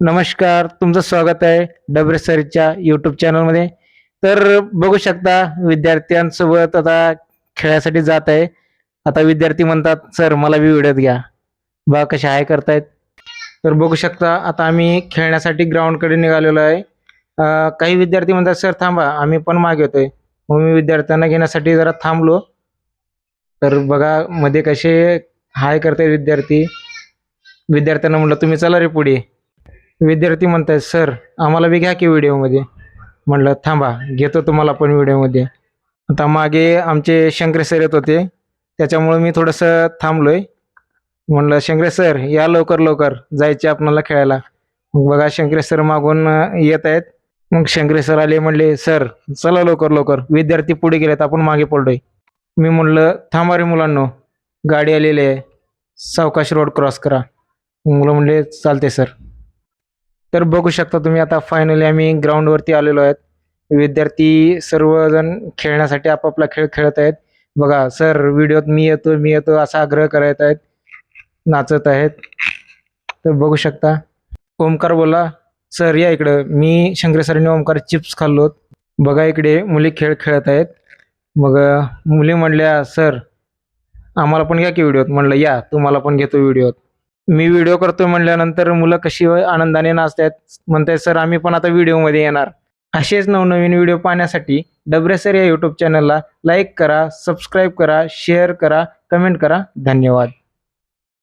नमस्कार तुमचं स्वागत आहे डबरे सरच्या यूट्यूब चॅनलमध्ये तर बघू शकता विद्यार्थ्यांसोबत आता खेळासाठी जात आहे. आता विद्यार्थी म्हणतात सर मला बी व्हिडिओत घ्या. बा कशा आहे करतायत. तर बघू शकता आता आम्ही खेळण्यासाठी ग्राउंडकडे निघालेलो आहे. काही विद्यार्थी म्हणतात सर थांबा आम्ही पण मागे होतोय मग मी विद्यार्थ्यांना घेण्यासाठी जरा थांबलो. तर बघा मध्ये कसे हाय करतायत विद्यार्थी. विद्यार्थ्यांना म्हटलं तुम्ही चला रे पुढे. विद्यार्थी म्हणतायत सर आम्हाला बी घ्या की व्हिडिओमध्ये. म्हणलं थांबा घेतो तुम्हाला पण व्हिडिओमध्ये. आता मागे आमचे शंकरे सर येत होते त्याच्यामुळे मी थोडंसं थांबलोय. म्हणलं शंकरे सर या लवकर लवकर जायचे आपणाला खेळायला. मग बघा शंकरे सर मागून येत आहेत. मग शंकरे सर आले म्हणले सर चला लवकर लवकर विद्यार्थी पुढे गेलेत आपण मागे पडलोय मी म्हणलं थांबा रे मुलांनो गाडी आलेली आहे सावकाश रोड क्रॉस करा. मुलं म्हणले चालते सर. तर बघू शकता तुम्ही आता फायनली आम्ही ग्राउंडवरती आलेलो आहेत. विद्यार्थी सर्वजण खेळण्यासाठी आपापला खेळ खेळत आहेत. बघा सर व्हिडिओत मी येतो मी येतो असा आग्रह करत आहेत. नाचत आहेत. तर बघू शकता. ओमकार बोला. सर या इकडं. मी शंकर सरांनी ओमकार चिप्स खाल्लोत बघा इकडे मुली खेळ खेळत आहेत. मग मुली म्हणल्या सर आम्हाला पण घ्या की व्हिडिओत म्हणलं या तुम्हाला पण घेतो व्हिडिओत मी व्हिडिओ करतोय म्हणल्यानंतर मुलं कशी आनंदाने नाचतात म्हणतायत सर आम्ही पण आता व्हिडिओमध्ये येणार. असेच नवनवीन व्हिडिओ पाहण्यासाठी डबरे सर या यूट्यूब चॅनलला लाईक करा सबस्क्राईब करा शेअर करा कमेंट करा. धन्यवाद.